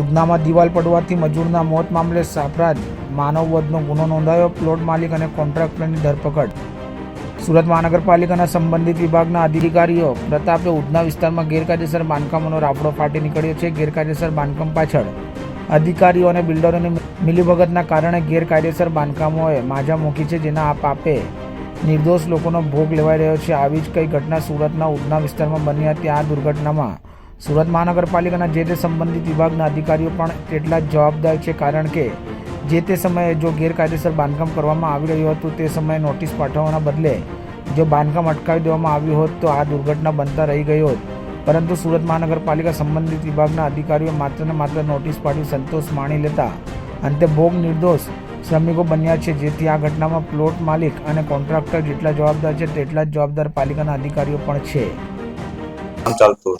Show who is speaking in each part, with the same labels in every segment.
Speaker 1: ઉધનામાં દિવાલ પડવાથી મજૂરના મોત મામલે સાપરાધ માનવવધનો ગુનો નોંધાયો. પ્લોટ માલિક અને કોન્ટ્રાક્ટરની ધરપકડ. સુરત મહાનગરપાલિકાના સંબંધિત વિભાગના અધિકારીઓ પ્રતાપે ઉધના વિસ્તારમાં ગેરકાયદેસર બાંધકામોનો રાફડો ફાટી નીકળ્યો છે. ગેરકાયદેસર બાંધકામ પાછળ અધિકારીઓ અને બિલ્ડરોની મિલીભગતના કારણે ગેરકાયદેસર બાંધકામોએ માજા મૂકી છે, જેના આ પાપે નિર્દોષ લોકોનો ભોગ લેવાઈ રહ્યો છે. આવી જ કઈ ઘટના સુરતના ઉધના વિસ્તારમાં બની હતી. આ દુર્ઘટનામાં સુરત મહાનગરપાલિકાના જે તે સંબંધિત વિભાગના અધિકારીઓ પણ તેટલા જ જવાબદાર છે કારણ કે જે તે સમયે જો ગેરકાયદેસર બાંધકામ કરવામાં આવી રહ્યું હતું તે સમયે નોટિસ પાઠવવાના બદલે જો બાંધકામ અટકાવી દેવામાં આવ્યું હોત તો આ દુર્ઘટના બનતા રહી ગઈ હોત. પરંતુ સુરત મહાનગરપાલિકા સંબંધિત વિભાગના અધિકારીઓ માત્ર ને માત્ર નોટિસ પાડી સંતોષ માણી લેતા અંતે ભોગ નિર્દોષ શ્રમિકો બન્યા છે. જેથી આ ઘટનામાં પ્લોટ માલિક અને કોન્ટ્રાક્ટર જેટલા જવાબદાર છે, તેટલા જ જવાબદાર પાલિકાના અધિકારીઓ પણ છે.
Speaker 2: ચાલતું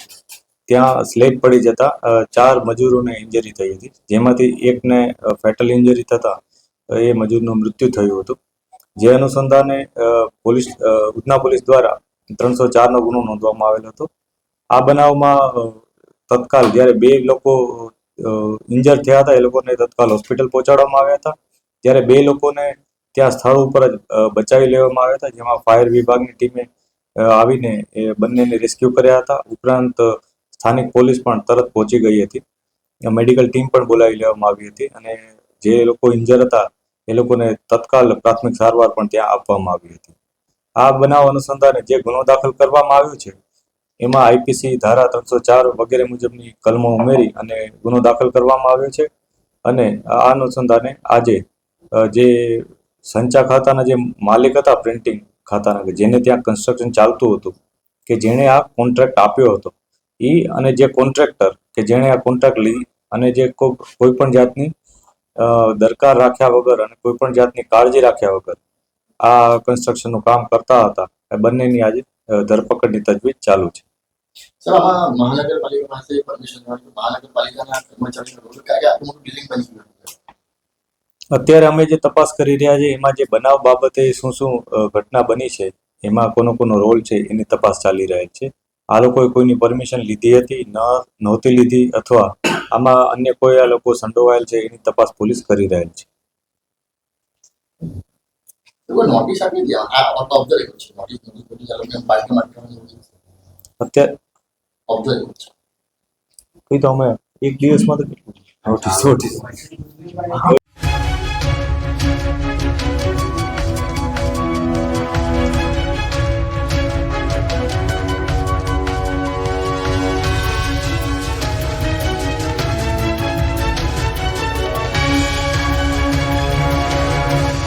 Speaker 2: ત્યાં સ્લેબ પડી જતા ચાર મજૂરોને ઇન્જરી થઈ હતી. જેમાંથી એકને ફેટલ ઇન્જરી થતા એ મજૂરનું મૃત્યુ થયું હતું. જે અનુસંધાને પોલીસ ઉધના પોલીસ દ્વારા ત્રણસો ચારનો ગુનો નોંધવામાં આવેલો હતો. આ બનાવમાં તત્કાલ જ્યારે બે લોકો ઇન્જર થયા હતા, એ લોકોને તત્કાલ હોસ્પિટલ પહોંચાડવામાં આવ્યા હતા. ત્યારે બે લોકોને ત્યાં સ્થળ ઉપર જ બચાવી લેવામાં આવ્યા હતા, જેમાં ફાયર વિભાગની ટીમે આવીને, એ બંનેને રેસ્ક્યુ કર્યા હતા. ઉપરાંત સ્થાનિક પોલીસ પણ તરત પહોંચી ગઈ હતી. મેડિકલ ટીમ પણ બોલાવી લેવામાં આવી હતી અને જે લોકો ઇન્જર હતા, એ લોકોને તત્કાલ પ્રાથમિક સારવાર પણ ત્યાં આપવામાં આવી હતી. આ બનાવ અનુસંધાને જે ગુનો દાખલ કરવામાં આવ્યો છે, એમાં આઈપીસી ધારા ત્રણસો ચાર વગેરે મુજબની કલમો ઉમેરી અને ગુનો દાખલ કરવામાં આવ્યો છે. અને આ અનુસંધાને આજે જે સંચા ખાતાના જે માલિક હતા પ્રિન્ટિંગ ખાતાના, જેને ત્યાં કન્સ્ટ્રક્શન ચાલતું હતું, કે જેણે આ કોન્ટ્રાક્ટ આપ્યો હતો એ અને જે કોન્ટ્રાક્ટર કે જેણે આ કોન્ટ્રાક્ટ લીધી અને જે કોઈ પણ જાતની દરકાર રાખ્યા વગર અને કોઈ પણ જાતની કાળજી રાખ્યા વગર આ કન્સ્ટ્રક્શનનું કામ કરતા હતા એ બંનેની આજે ધરપકડની તજવીજ ચાલુ છે.
Speaker 3: સર આમાં મહાનગરપાલિકા પાસે પરમિશન મહાનગરપાલિકાના કર્મચારીનો કારણ કે મોટું બિલ્ડિંગ બની ગયું
Speaker 2: અત્યારે અમે જે તપાસ કરી રહ્યા છીએ એમાં જે બનાવ બાબતે શું શું ઘટના બની છે એમાં કોનો કોનો રોલ છે એની તપાસ ચાલી રહેલ છે. આ લોકોએ કોઈની પરમિશન લીધી હતી ન નહોતી લીધી અથવા આમાં અન્ય કોઈ આ લોકો સંડોવાયેલ છે એની તપાસ પોલીસ કરી રહેલ છે. અત્યારે તો અમે એક દિવસમાં તો કેટલું નોટિસ નોટિસ